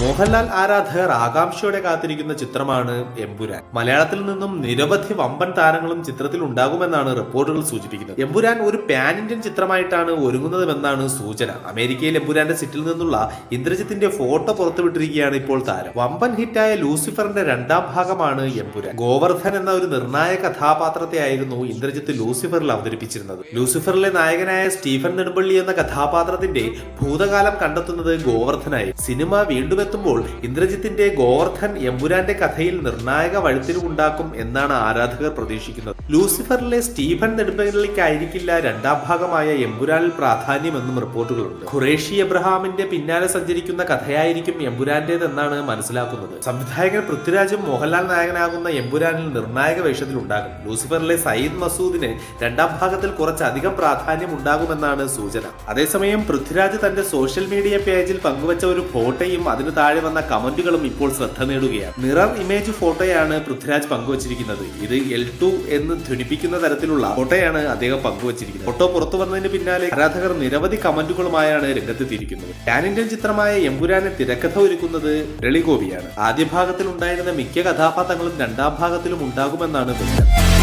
മോഹൻലാൽ ആരാധകർ ആകാംക്ഷയോടെ കാത്തിരിക്കുന്ന ചിത്രമാണ് എമ്പുരാൻ മലയാളത്തിൽ നിന്നും നിരവധി വമ്പൻ താരങ്ങളും ചിത്രത്തിൽ ഉണ്ടാകുമെന്നാണ് റിപ്പോർട്ടുകൾ സൂചിപ്പിക്കുന്നത്. എമ്പുരാൻ ഒരു പാൻ ഇന്ത്യൻ ചിത്രമായിട്ടാണ് ഒരുങ്ങുന്നതെന്നാണ് സൂചന. അമേരിക്കയിൽ എമ്പുരാന്റെ സിറ്റിൽ നിന്നുള്ള ഇന്ദ്രജിത്തിന്റെ ഫോട്ടോ പുറത്തുവിട്ടിരിക്കുകയാണ് ഇപ്പോൾ താരം. വമ്പൻ ഹിറ്റായ ലൂസിഫറിന്റെ രണ്ടാം ഭാഗമാണ് എമ്പുരാൻ ഗോവർദ്ധൻ എന്ന ഒരു നിർണായക കഥാപാത്രത്തെ ആയിരുന്നു ഇന്ദ്രജിത്ത് ലൂസിഫറിൽ അവതരിപ്പിച്ചിരുന്നത്. ലൂസിഫറിലെ നായകനായ സ്റ്റീഫൻ നെടുമ്പള്ളി എന്ന കഥാപാത്രത്തിന്റെ ഭൂതകാലം കണ്ടെത്തുന്നത് ഗോവർദ്ധനായി സിനിമ വീണ്ടും എത്തുമ്പോൾ ഇന്ദ്രജിത്തിന്റെ ഗോവർദ്ധൻ എമ്പുരാന്റെ കഥയിൽ നിർണായക വഴിത്തിരിവുണ്ടാക്കും എന്നാണ് ആരാധകർ പ്രതീക്ഷിക്കുന്നത്. ലൂസിഫറിലെ സ്റ്റീഫൻ നെടുമ്പള്ളിക്കായിരിക്കില്ല രണ്ടാം ഭാഗമായ എമ്പുരാനിൽ പ്രാധാന്യമെന്നും റിപ്പോർട്ടുകളുണ്ട്. ഖുറേഷി എബ്രഹാമിന്റെ പിന്നാലെ സഞ്ചരിക്കുന്ന കഥയായിരിക്കും എമ്പുരാന്റേതെന്നാണ് മനസ്സിലാക്കുന്നത്. സംവിധായകൻ പൃഥ്വിരാജും മോഹൻലാൽ നായകനാകുന്ന എമ്പുരാനിൽ നിർണായക വേഷത്തിൽ ഉണ്ടാകും. ലൂസിഫറിലെ സയ്യിദ് മസൂദിന് രണ്ടാം ഭാഗത്തിൽ കുറച്ചധികം പ്രാധാന്യം ഉണ്ടാകുമെന്നാണ് സൂചന. അതേസമയം പൃഥ്വിരാജ് തന്റെ സോഷ്യൽ മീഡിയ പേജിൽ പങ്കുവച്ച ഒരു ഫോട്ടോയും അതിനു താഴെ വന്ന കമന്റുകളും ഇപ്പോൾ ശ്രദ്ധ നേടുകയാണ്. മിറർ ഇമേജ് ഫോട്ടോയാണ് പൃഥ്വിരാജ് പങ്കുവച്ചിരിക്കുന്നത്. ഇത് എൽ ടു എന്ന് ധ്വനിപ്പിക്കുന്ന തരത്തിലുള്ള ഫോട്ടോയാണ് അദ്ദേഹം പങ്കുവച്ചിരിക്കുന്നത്. ഫോട്ടോ പുറത്തു വന്നതിന് പിന്നാലെ ആരാധകർ നിരവധി കമന്റുകളുമായാണ് രംഗത്തെത്തിയിരിക്കുന്നത്. പാൻ ഇന്ത്യൻ ചിത്രമായ എമ്പുരാനെ തിരക്കഥ ഒരുക്കുന്നത് രളികോപിയാണ് ആദ്യ ഭാഗത്തിൽ ഉണ്ടായിരുന്ന മിക്ക കഥാപാത്രങ്ങളും രണ്ടാം ഭാഗത്തിലും ഉണ്ടാകുമെന്നാണ് വിവരം